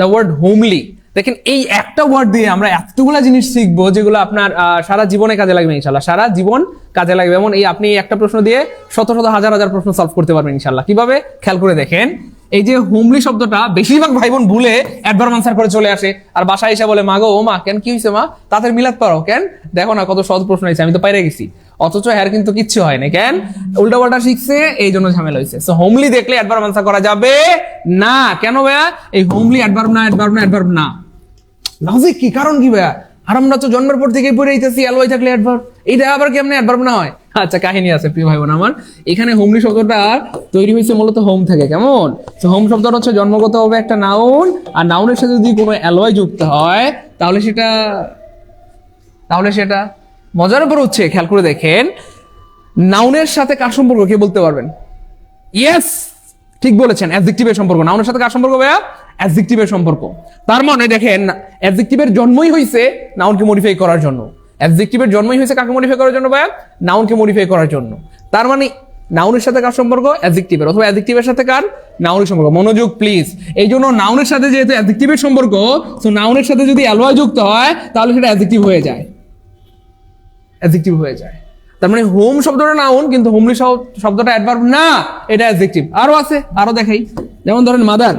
The word homely দেখেন, এই একটা ওয়ার্ড দিয়ে আমরা এতগুলো জিনিস শিখব যেগুলো আপনার সারা জীবনে কাজে লাগবে ইনশাল্লাহ সারা জীবন কাজে লাগবে। এমন এই আপনি একটা প্রশ্ন দিয়ে শত শত হাজার হাজার প্রশ্ন সলভ করতে পারবেন ইনশাল্লাহ কীভাবে? খেয়াল করে দেখেন। এই যে হোমলি শব্দটা বেশিরভাগ ভাই বোন ভুলে অ্যাডভার্ব আনসার করে চলে আসে। আর বাসায় এসে বলে মাগো ও মা, কেন কি হয়েছে মা? তাদের মিলাদ পারো কেন? দেখো না কত সহজ প্রশ্ন হয়েছে আমি তো পাইরে গেছি। অথচ হ্যার কিন্তু কিচ্ছু হয় না কেন? উল্টা পাল্টা শিখছে, এই জন্য ঝামেলা হয়েছে সো হোমলি দেখলে অ্যাডভার্ব আনসার করা যাবে না। কেন ভাইয়া? এই হোমলি অ্যাডভার্ব না অ্যাডভার্ব না অ্যাডভার্ব না। লজিক কি? কারণ কি ভাইয়া? আর আমরা তো জন্মের পর থেকেই পড়ে আইতেছি অ্যালওয়াই থাকলে অ্যাডভার্ব এইটা আবার কেমনে অ্যাডভার্ব না হয়? আচ্ছা কাহিনী আছে প্রিয় ভাই বোন আমার। এখানে হোমলি শব্দটা তৈরি হয়েছে মূলত হোম থেকে, কেমন? তো হোম শব্দটা হচ্ছে জন্মগত হবে একটা নাউন আর নাউনের সাথে যদি কোনো অ্যালয় যুক্ত হয়, তাহলে সেটা তাহলে সেটা মজার উপর হচ্ছে, খেয়াল করে দেখেন নাউনের সাথে কার সম্পর্ক, কে বলতে পারবেন? ইয়েস ঠিক বলেছেন অ্যাডজেক্টিভের সম্পর্ক। নাউনের সাথে কার সম্পর্ক ভাইয়া? অ্যাডজেক্টিভের সম্পর্ক। তার মানে দেখেন অ্যাডজেক্টিভের জন্মই হয়েছে নাউনকে মডিফাই করার জন্য। অ্যাডজেক্টিভের জন্মই হয়েছে কাকে মডিফাই করার জন্য ভাইয়া? নাউনকে মডিফাই করার জন্য। তার মানে নাউনের সাথে কার সম্পর্ক? অ্যাডজেক্টিভের অথবা অ্যাডজেক্টিভের সাথে কার? নাউনের সম্পর্ক। মনোযোগ প্লিজ এই জন্য নাউনের সাথে যেহেতু অ্যাডজেক্টিভের সম্পর্ক তো নাউনের সাথে যদি অ্যালয় যুক্ত হয়, তাহলে সেটা অ্যাডজেক্টিভ হয়ে যায়। অ্যাডজেক্টিভ হয়ে যায়। তার মানে হোম শব্দটা নাউন কিন্তু হোমলি শব্দটা অ্যাডভার্ব না, এটা অ্যাডজেক্টিভ আরও আছে, আরও দেখাই। যেমন ধরেন মাদার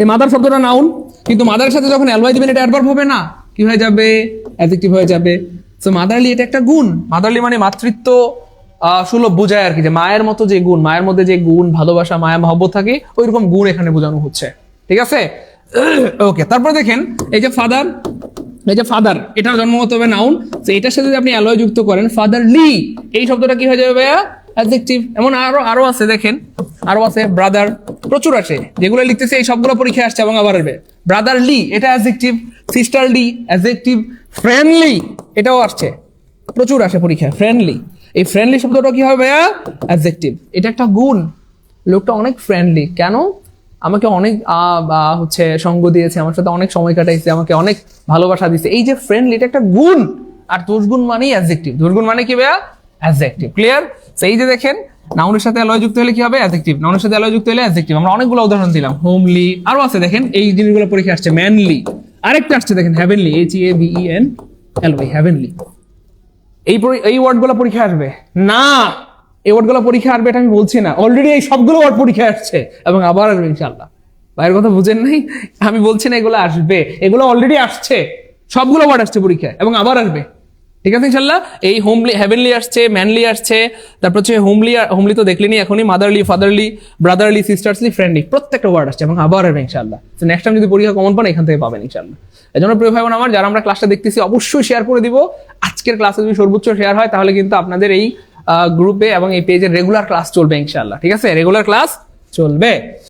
এই মাদার শব্দটা নাউন কিন্তু মাদারের সাথে যখন অ্যালওয়াই দিবেন, এটা অ্যাডভার্ব হবে না। কি হয়ে যাবে? অ্যাডজেক্টিভ হয়ে যাবে। সো মাদারলি এটা একটা গুণ। মাদারলি মানে মাতৃত্ব সুলভ বোঝায় আর কি, যে মায়ের মতো যে গুণ, মায়ের মধ্যে যে গুণ, ভালোবাসা, মায়া, মহব্বত থাকে, ওইরকম গুণ এখানে বোঝানো হচ্ছে। ঠিক আছে? ওকে তারপর দেখেন, এই যে ফাদার এই যে ফাদার এটা জন্মগত হবে নাউন তো এটার সাথে যদি আপনি অ্যালয় যুক্ত করেন ফাদার লি এই শব্দটা কি হয়ে যাবে ভাইয়া? অ্যাডজেক্টিভ এমন আরও আরও আছে, দেখেন। আরও আছে ব্রাদার প্রচুর আছে। যেগুলো লিখতেছে, এই সবগুলো পরীক্ষায় আসছে এবং আবার আসবে। ব্রাদার লি এটা adjective sisterly adjective friendly এটাও আসছে। প্রচুর আসে পরীক্ষায় ফ্রেন্ডলি এই ফ্রেন্ডলি শব্দটা কি হবে, ভাইয়া? অ্যাডজেক্টিভ এটা একটা গুণ। লোকটা অনেক ফ্রেন্ডলি কেন? আমাকে অনেক হচ্ছে, সঙ্গ দিয়েছে, আমার সাথে অনেক সময় কাটাইছে, আমাকে অনেক ভালোবাসা দিয়েছে। এই যে ফ্রেন্ডলি এটা একটা গুণ। আর দুর্গুণ মানেই অ্যাডজেক্টিভ দুর্গুণ মানে কি, ভাইয়া? অ্যাডজেক্টিভ ক্লিয়ার এই যে দেখেন নাউনের সাথে অ্যালয় যুক্ত হলে কি হবে? অ্যাডজেক্টিভ নাউনের সাথে অ্যালয় যুক্ত হলে অ্যাডজেক্টিভ আমরা অনেকগুলো উদাহরণ দিলাম। হোমলি আরও আছে, দেখেন, এই জিনিসগুলো পরীক্ষা আসছে। ম্যানলি আরেকটা আসছে, দেখেন heavenly H A V E N L Y heavenly এই এই ওয়ার্ডগুলো পরীক্ষা আসবে। না! এই ওয়ার্ডগুলো পরীক্ষা আসবে এটা আমি বলছি না। অলরেডি এই সবগুলো ওয়ার্ড পরীক্ষা আসছে এবং আবার আসবে ইনশাল্লাহ ভাইয়ের কথা বুঝেন নাই? আমি বলছি না এগুলো আসবে। এগুলো অলরেডি আসছে। সবগুলো ওয়ার্ড আসছে পরীক্ষায় এবং আবার আসবে। ঠিক আছে, ইনশাল্লাহ? এই হোমলি হেভেনলি আসছে ম্যানলি আসছে, তারপর হচ্ছে হোমলি হোমলি তো দেখলেনি এখনই motherly fatherly brotherly sistersly friendly প্রত্যেকটা ওয়ার্ড আসছে এবং আবার আসবে, ইনশাল্লাহ। তো নেক্সট টাইম যদি পরীক্ষা কমন পান, এখান থেকে পাবেন, ইনশাল্লাহ। এই জন্য প্রিয় ভাই আমার, যারা আমরা ক্লাসটা দেখতেছি, অবশ্যই শেয়ার করে দিব। আজকের ক্লাসে যদি সর্বোচ্চ শেয়ার হয়, তাহলে কিন্তু আপনাদের এই গ্রুপে এবং এই পেজের রেগুলার ক্লাস চলবে, ইনশাল্লাহ। ঠিক আছে? রেগুলার ক্লাস চলবে।